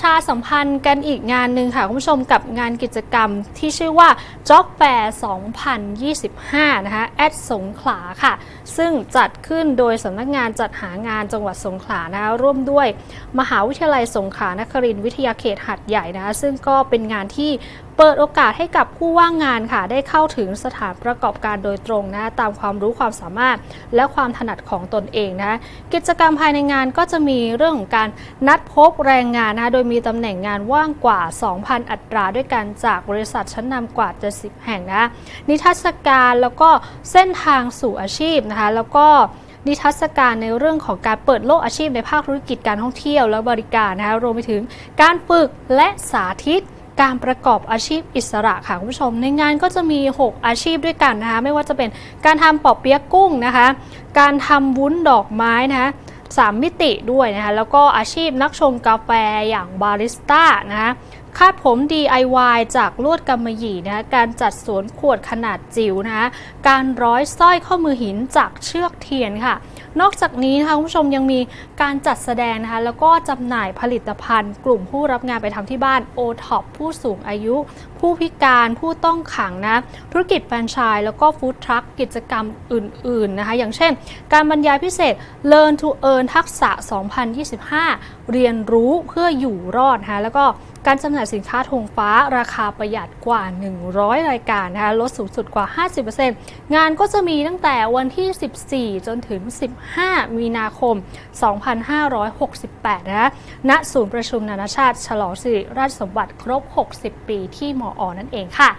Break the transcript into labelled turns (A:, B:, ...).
A: ชาสัมพันธ์กันอีกงานหนึ่งค่ะ คุณผู้ชมกับงานกิจกรรมที่ชื่อว่า Job Fair 2025 นะคะ แอดสงขลาค่ะ ซึ่งจัดขึ้นโดยสำนักงานจัดหางานจังหวัดสงขลานะคะร่วมด้วย มหาวิทยาลัยสงขลานครินทร์วิทยาเขตหัดใหญ่นะคะซึ่งก็เป็นงานที่ เปิดโอกาสให้กับผู้ว่างงานค่ะ ได้เข้าถึงสถานประกอบการโดยตรงนะตามความรู้ความสามารถ และความถนัดของตนเองนะกิจกรรมภายในงานก็จะมีเรื่องของการนัดพบแรงงานนะคะโดยมีตำแหน่งงานว่างกว่า 2,000 อัตราด้วยกันจากบริษัทชั้นนำกว่า 70 แห่งนะนิทรรศการแล้วก็เส้นทางสู่อาชีพนะคะแล้วก็นิทรรศการในเรื่องของการเปิดโลกอาชีพในภาคธุรกิจการท่องเที่ยวและบริการนะคะรวมไปถึงการฝึกและสาธิต การประกอบอาชีพอิสระค่ะคุณผู้ชม ในงานก็จะมี 6 อาชีพด้วยกันนะคะไม่ว่าจะเป็นการทำปอบเปี๊ยกกุ้งนะคะ การทำวุ้นดอกไม้นะคะสามมิติด้วยนะคะแล้วก็อาชีพนักชงกาแฟอย่างบาริสต้านะคะ คาดผม DIY จากลวดกำมะหยี่นะการจัดสวนขวดขนาดจิ๋วนะการร้อยสร้อยข้อมือหินจากเชือกเทียนค่ะ นอกจากนี้นะคะคุณผู้ชมยังมีการจัดแสดงนะคะแล้วก็จำหน่ายผลิตภัณฑ์ กลุ่มผู้รับงานไปทำที่บ้าน o t o p ผู้สูงอายุ ผู้พิการผู้ต้องขังนะธุรกิจแฟรนไชส์แล้วก็ฟู้ดทรัคกิจกรรมอื่นๆนะคะอย่างเช่น การบรรยายพิเศษ Learn to Earn ทักษะ 2025 เรียนรู้เพื่ออยู่รอดนะคะแล้วก็ การจำหน่ายสินค้าธงฟ้าราคาประหยัดกว่า 100 รายการนะคะลดสูงสุดกว่า 50%งานก็จะมีตั้งแต่วันที่ 14 จนถึง 15 มีนาคม 2568 นะคะณศูนย์ประชุมนานาชาติ ฉลองสิริราชสมบัติครบ 60 ปีที่มอนั่นเองค่ะ